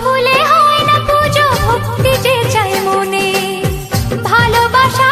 ভুলে হয় না পুজো ভক্তিতে চাই মনে। ভালোবাসা